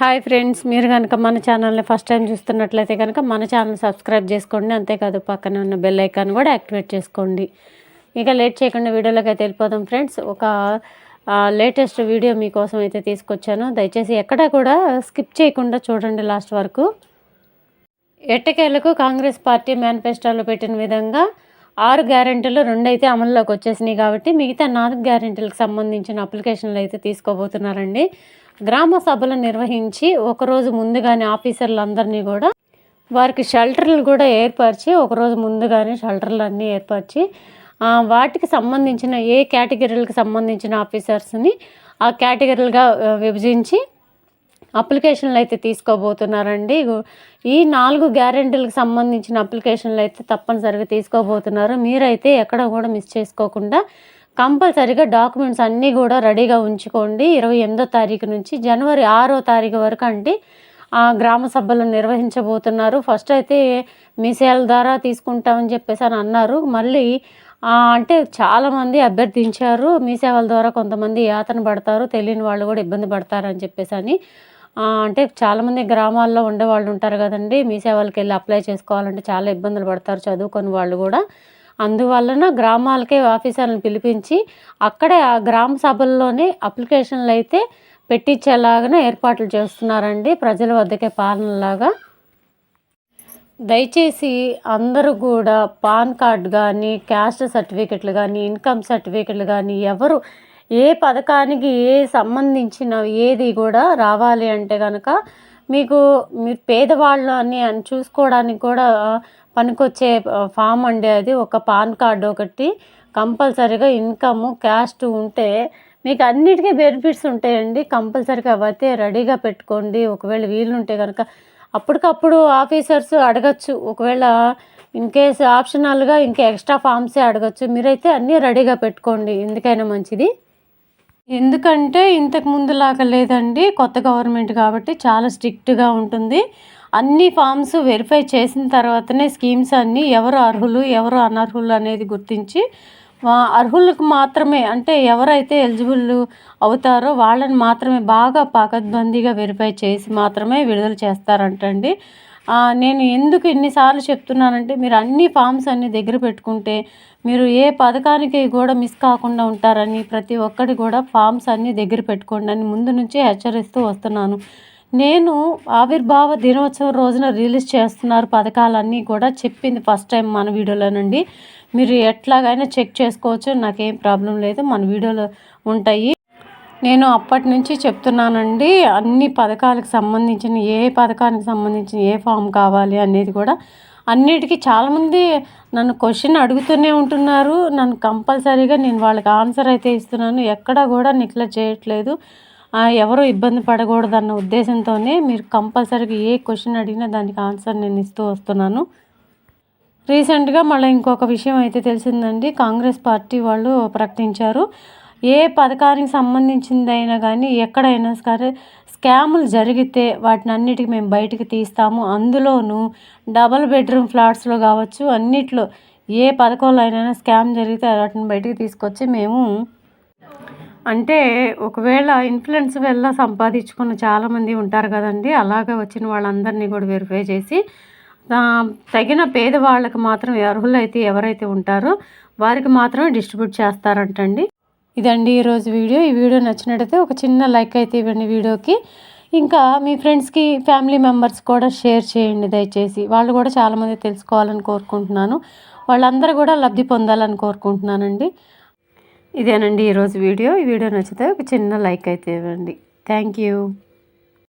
Hi friends మీరు కనుక మన ఛానల్ని ఫస్ట్ టైం చూస్తున్నట్లయితే కనుక మన ఛానల్ సబ్స్క్రైబ్ చేసుకోండి. అంతేకాదు పక్కన ఉన్న బెల్ ఐకాన్ కూడా యాక్టివేట్ చేసుకోండి. ఇక లేట్ చేయకుండా వీడియోలోకి అయితే వెళ్ళిపోదాం ఫ్రెండ్స్. ఒక లేటెస్ట్ వీడియో మీకోసం అయితే తీసుకొచ్చాను. దయచేసి ఎక్కడ కూడా స్కిప్ చేయకుండా చూడండి లాస్ట్ వరకు. ఎట్టకేలకు కాంగ్రెస్ పార్టీ మేనిఫెస్టోలో పెట్టిన విధంగా ఆరు గ్యారెంటీలు రెండైతే అమల్లోకి వచ్చేసినాయి కాబట్టి మిగతా నాలుగు గ్యారెంటీలకు సంబంధించిన అప్లికేషన్లు అయితే తీసుకోబోతున్నారండి. గ్రామ సభలు నిర్వహించి ఒకరోజు ముందుగానే ఆఫీసర్లందరినీ కూడా వారికి షెల్టర్లు కూడా ఏర్పరిచి ఒకరోజు ముందుగానే షెల్టర్లు అన్నీ ఏర్పరిచి వాటికి సంబంధించిన ఏ కేటగిరీలకు సంబంధించిన ఆఫీసర్స్ని ఆ కేటగిరీలుగా విభజించి అప్లికేషన్లు అయితే తీసుకోబోతున్నారండి. ఈ నాలుగు గ్యారెంటీలకు సంబంధించిన అప్లికేషన్లు అయితే తప్పనిసరిగా తీసుకోబోతున్నారు. మీరైతే ఎక్కడ కూడా మిస్ చేసుకోకుండా కంపల్సరీగా డాక్యుమెంట్స్ అన్నీ కూడా రెడీగా ఉంచుకోండి. ఇరవై ఎనిమిదో తారీఖు నుంచి జనవరి ఆరో తారీఖు వరకు అంటే ఆ గ్రామ సభలు నిర్వహించబోతున్నారు. ఫస్ట్ అయితే మీ సేల ద్వారా తీసుకుంటామని చెప్పేసి అని అన్నారు. మళ్ళీ అంటే చాలామంది అభ్యర్థించారు. మీ సేవల ద్వారా కొంతమంది యాతన పడతారు. తెలియని వాళ్ళు కూడా ఇబ్బంది పడతారని చెప్పేసి అని. అంటే చాలామంది గ్రామాల్లో ఉండే వాళ్ళు ఉంటారు కదండి. మీ సేవలకి వెళ్ళి అప్లై చేసుకోవాలంటే చాలా ఇబ్బందులు పడతారు చదువుకొని వాళ్ళు కూడా. అందువలన గ్రామాలకే ఆఫీసర్లను పిలిపించి అక్కడే ఆ గ్రామ సభల్లోనే అప్లికేషన్లు అయితే పెట్టించేలాగా ఏర్పాట్లు చేస్తున్నారండి ప్రజల వద్దకే పాలనలాగా. దయచేసి అందరూ కూడా పాన్ కార్డ్ కానీ క్యాస్ట్ సర్టిఫికెట్లు కానీ ఇన్కమ్ సర్టిఫికెట్లు కానీ ఎవరు ఏ పథకానికి ఏ సంబంధించిన ఏది కూడా రావాలి అంటే కనుక మీకు మీరు పేదవాళ్ళు అని చూసుకోవడానికి కూడా పనికొచ్చే ఫామ్ అండి అది. ఒక పాన్ కార్డు ఒకటి కంపల్సరీగా ఇన్కమ్ క్యాస్ట్ ఉంటే మీకు అన్నిటికీ బెనిఫిట్స్ ఉంటాయండి. కంపల్సరీగా అవైతే రెడీగా పెట్టుకోండి. ఒకవేళ వీలు ఉంటే కనుక అప్పటికప్పుడు ఆఫీసర్స్ అడగచ్చు. ఒకవేళ ఇన్ కేస్ ఆప్షనల్గా ఇంకా ఎక్స్ట్రా ఫామ్సే అడగచ్చు. మీరైతే అన్నీ రెడీగా పెట్టుకోండి. ఎందుకైనా మంచిది. ఎందుకంటే ఇంతకు ముందులాగా లేదండి కొత్త గవర్నమెంట్ కాబట్టి చాలా స్ట్రిక్ట్గా ఉంటుంది. అన్ని ఫామ్స్ వెరిఫై చేసిన తర్వాతనే స్కీమ్స్ అన్నీ ఎవరు అర్హులు ఎవరు అనర్హులు అనేది గుర్తించి అర్హులకు మాత్రమే అంటే ఎవరైతే ఎలిజిబుల్ అవుతారో వాళ్ళని మాత్రమే బాగా పాకద్బందీగా వెరిఫై చేసి మాత్రమే విడుదల చేస్తారంటండి. నేను ఎందుకు ఎన్నిసార్లు చెప్తున్నానంటే మీరు అన్ని ఫామ్స్ అన్ని దగ్గర పెట్టుకుంటే మీరు ఏ పథకానికి కూడా మిస్ కాకుండా ఉంటారని ప్రతి ఒక్కటి కూడా ఫామ్స్ అన్ని దగ్గర పెట్టుకోండి అని ముందు నుంచే హెచ్చరిస్తూ వస్తున్నాను. నేను ఆవిర్భావ దినోత్సవం రోజున రిలీజ్ చేస్తున్నారు పథకాలన్నీ కూడా చెప్పింది ఫస్ట్ టైం మన వీడియోలోనండి మీరు ఎట్లాగైనా చెక్ చేసుకోవచ్చు నాకేం ప్రాబ్లం లేదు మన వీడియోలో ఉంటాయి. నేను అప్పటి నుంచి చెప్తున్నానండి అన్ని పథకాలకు సంబంధించిన ఏ పథకానికి సంబంధించిన ఏ ఫామ్ కావాలి అనేది కూడా అన్నిటికీ చాలామంది నన్ను క్వశ్చన్ అడుగుతూనే ఉంటున్నారు. నన్ను కంపల్సరీగా నేను వాళ్ళకి ఆన్సర్ అయితే ఇస్తున్నాను. ఎక్కడా కూడా నెగ్లెక్ట్ చేయట్లేదు. ఎవరు ఇబ్బంది పడకూడదన్న ఉద్దేశంతోనే మీరు కంపల్సరీగా ఏ క్వశ్చన్ అడిగినా దానికి ఆన్సర్ నేను ఇస్తూ వస్తున్నాను. రీసెంట్గా మళ్ళీ ఇంకొక విషయం అయితే తెలిసిందండి. కాంగ్రెస్ పార్టీ వాళ్ళు ప్రకటించారు. ఏ పథకానికి సంబంధించిందైనా కానీ ఎక్కడైనా సరే స్కాములు జరిగితే వాటిని అన్నిటికీ మేము బయటికి తీస్తాము. అందులోనూ డబల్ బెడ్రూమ్ ఫ్లాట్స్లో కావచ్చు అన్నిట్లో ఏ పథకంలో అయినా స్కామ్ జరిగితే వాటిని బయటికి తీసుకొచ్చి మేము అంటే ఒకవేళ ఇన్ఫ్లుయెన్స్ వల్ల సంపాదించుకున్న చాలామంది ఉంటారు కదండి. అలాగే వచ్చిన వాళ్ళందరినీ కూడా వెరిఫై చేసి తగిన పేదవాళ్ళకి మాత్రం అర్హులైతే ఎవరైతే ఉంటారో వారికి మాత్రమే డిస్ట్రిబ్యూట్ చేస్తారంటండి. ఇదండి ఈరోజు వీడియో. ఈ వీడియో నచ్చినట్టయితే ఒక చిన్న లైక్ అయితే ఇవ్వండి వీడియోకి. ఇంకా మీ ఫ్రెండ్స్కి ఫ్యామిలీ మెంబర్స్ కూడా షేర్ చేయండి దయచేసి. వాళ్ళు కూడా చాలామంది తెలుసుకోవాలని కోరుకుంటున్నాను. వాళ్ళందరూ కూడా లబ్ధి పొందాలని కోరుకుంటున్నానండి. ఇదేనండి ఈరోజు వీడియో. ఈ వీడియో నచ్చితే ఒక చిన్న లైక్ అయితే ఇవ్వండి. Thank you.